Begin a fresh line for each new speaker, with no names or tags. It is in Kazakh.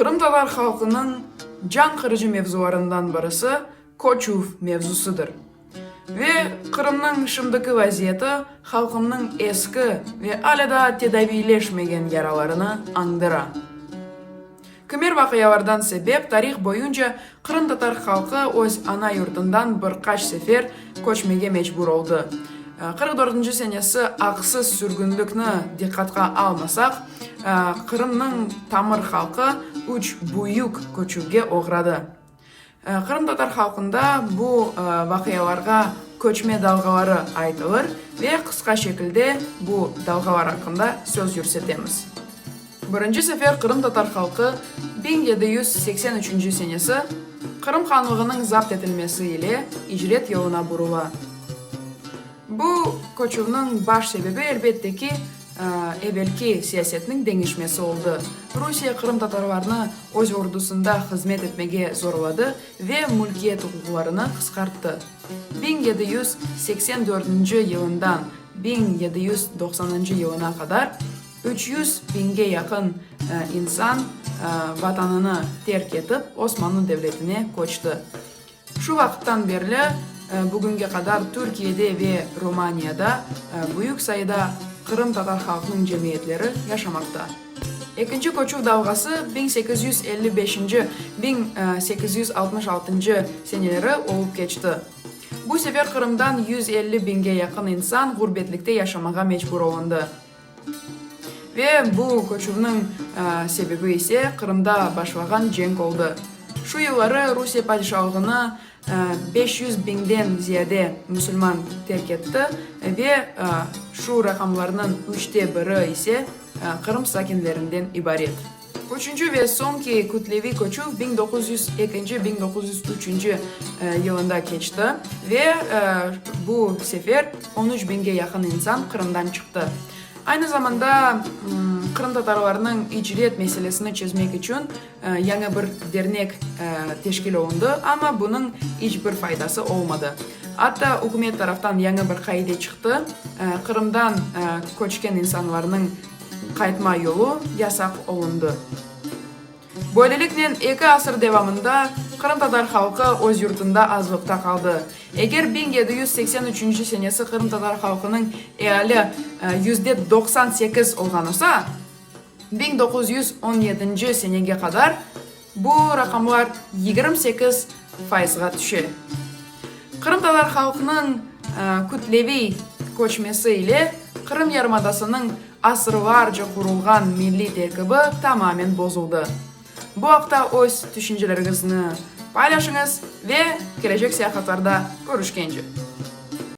Қырым татар халқының жан қырыжы мевзуларындан бірісі кочув мевзусыдыр ве қырымның ішімдікі вазиеті халқымның ескі ве әлі да тедабилешмеген яраларына аңдыра кімер вақиялардан себеп тарих бойынша қырым татар халқы өз ана юртындан қаш сефер көшмеге мәжбүр олды Э, қырық төртінші сенесі ақысыз сүргіндікні диққатқа алмасақ э, қырымның тамыр халқы үч бұйық көшуге оғрады э, қырым татар халқында бұл вақияларға көчме далғалары айтылыр ве қысқа шекілде бұл далғалар ақында сөз жүрсетеміз бірінші сәфер қырым татар халқы 1783 сенесі қырым ханлығының запт етілмесі еле ижрет елына koçuvunun baş sebebi elbette ki e, evvelki siyasetning dengishmesi bo'ldi rusiya qrim tatarlarni o'z ordusunda hizmet etmeye zorladı ve mülkiyet huquqlarini qisqartdi ming yılından yuz yılına kadar 300 ming yakın e, insan e, to'qsoninchi terk etip Osmanlı Devletine koçtu. Şu vaqtdan berli Э, бүгінге қадар түркияда ве руманияда э, бұйық сайда қырым татар халқының жамиятлері яшамақта екінші көчу дауғасы 1855-1866 сенелері олып кечті бұл себер қырымдан 150 бинге яқын инсан ғурбетлікте яшамаға мәжбүр олынды ве бұл көшуінің э, себебі есе қырымда башлаған жең болды Şu yılları Rusya padişahlığını 500 e, binden ziyade Müslüman terk etti ve e, şu rakamlarının üçte biri ise Kırım sakinlerinden ibaret. Üçüncü ve son ki kütlevi koçuv 1902-1903 e, yılında geçti ve bu sefer 13 binge yakın insan Kırım'dan çıktı. Айны zamanda қырын татарларының ижилет мәселесіні чезмек үшін яңа бір дернек тешкіл олынды, ама бұның еш бір пайдасы олмады. Атта үкімет тарафтан яңа бір қайде шықты. Қырымдан көшкен инсанларның қайтма жолы ясақ олынды. Böylelikle екі асыр девамында қырым татар халқы өз жұртында азғықта қалды егер 1783 сенесі қырым татар халқының әлі жүзде 98 болған болса 1917 сенеге қадар бұл рақамлар 28 пайызға түше қырым татар халқының ә, күтлеви көшмесі қырым ярмадасының асырлар құрылған милли тәртібі тамамен бозылды bu hafta o'z düşüncelerinizni paylaşınız ve gelecek seyahatlarda görüşkence.